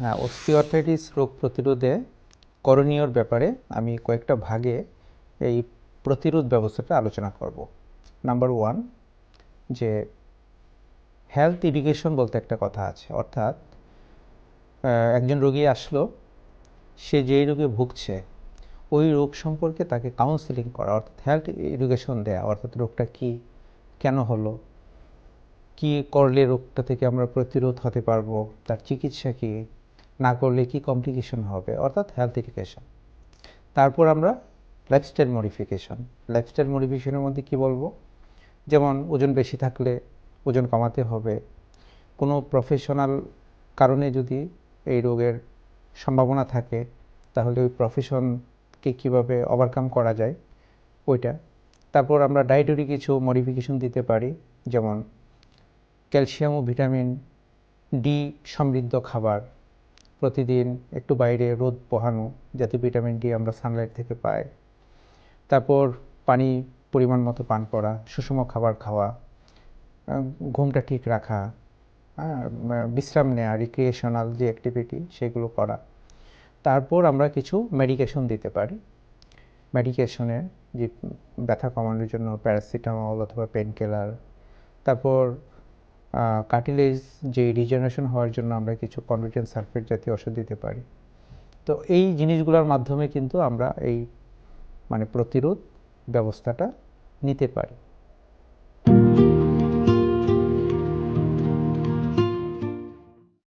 হ্যাঁ অস্টিওআর্থ্রাইটিস রোগ প্রতিরোধে করণীয়র ব্যাপারে আমি কয়েকটা ভাগে এই প্রতিরোধ ব্যবস্থাটা আলোচনা করব। নাম্বার ওয়ান যে হেলথ এডুকেশন বলতে একটা কথা আছে। অর্থাৎ একজন রোগী আসলো, সে যেই রোগে ভুগছে, ওই রোগ সম্পর্কে তাকে কাউন্সিলিং করা, অর্থাৎ হেলথ এডুকেশন দেয়া, অর্থাৎ রোগটা কি, কেন হলো, কি করলে রোগটা থেকে আমরা প্রতিরোধ হতে পারব, তার চিকিৎসা কি না করলে কি কমপ্লিকেশন হবে? অর্থাৎ হেলথ এডুকেশন তারপর আমরা লাইফস্টাইল মডিফিকেশন লাইফস্টাইল মডিফিকেশনের মধ্যে কি বলব? যেমন ওজন বেশি থাকলে ওজন কমাতে হবে। কোনো প্রফেশনাল কারণে যদি এই রোগের সম্ভাবনা থাকে, তাহলে ওই প্রফেশনকে কীভাবে ওভারকাম করা যায়? ওইটা। তারপর আমরা ডায়েটারি কিছু মডিফিকেশন দিতে পারি। যেমন ক্যালসিয়াম ও ভিটামিন ডি সমৃদ্ধ খাবার। প্রতিদিন একটু বাইরে রোদ পোহানো যাতে ভিটামিন ডি আমরা সানলাইট থেকে পাই। তারপর পানি পরিমাণ মতো পান করা, সুষম খাবার খাওয়া ঘুমটা ঠিক রাখা বিশ্রাম নেওয়া রিক্রিয়েশনাল যে অ্যাক্টিভিটি সেগুলো করা। তারপর আমরা কিছু মেডিকেশন দিতে পারি। মেডিকেশনে যে ব্যথা কমানোর জন্য প্যারাসিটামল অথবা পেন কিলার তারপর কার্টিলেজ যে রিজেনারেশন হওয়ার জন্য আমরা কিছু কনভিটেন সালফেট জাতীয় ওষুধ দিতে পারি। তো এই জিনিসগুলোর মাধ্যমে কিন্তু আমরা এই মানে প্রতিরোধ ব্যবস্থাটা নিতে পারি।